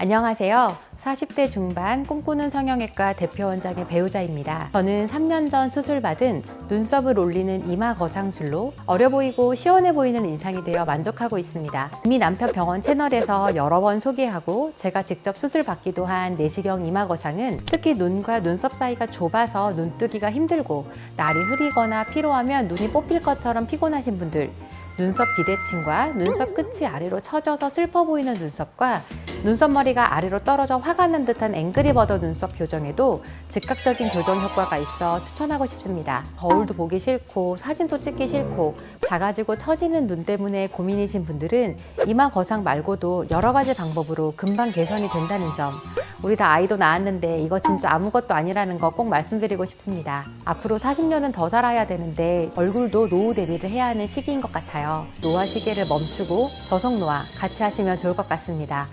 안녕하세요. 40대 중반 꿈꾸는 성형외과 대표 원장의 배우자입니다. 저는 3년 전 수술받은 눈썹을 올리는 이마 거상술로 어려 보이고 시원해 보이는 인상이 되어 만족하고 있습니다. 이미 남편 병원 채널에서 여러 번 소개하고 제가 직접 수술 받기도 한 내시경 이마 거상은 특히 눈과 눈썹 사이가 좁아서 눈뜨기가 힘들고 날이 흐리거나 피로하면 눈이 뽑힐 것처럼 피곤하신 분들 눈썹 비대칭과 눈썹 끝이 아래로 처져서 슬퍼 보이는 눈썹과 눈썹 머리가 아래로 떨어져 화가 난 듯한 앵그리버더 눈썹 교정에도 즉각적인 교정 효과가 있어 추천하고 싶습니다. 거울도 보기 싫고 사진도 찍기 싫고 작아지고 처지는 눈 때문에 고민이신 분들은 이마 거상 말고도 여러 가지 방법으로 금방 개선이 된다는 점 우리 다 아이도 낳았는데 이거 진짜 아무것도 아니라는 거 꼭 말씀드리고 싶습니다. 앞으로 40년은 더 살아야 되는데 얼굴도 노후 대비를 해야 하는 시기인 것 같아요. 노화 시계를 멈추고 저속 노화 같이 하시면 좋을 것 같습니다.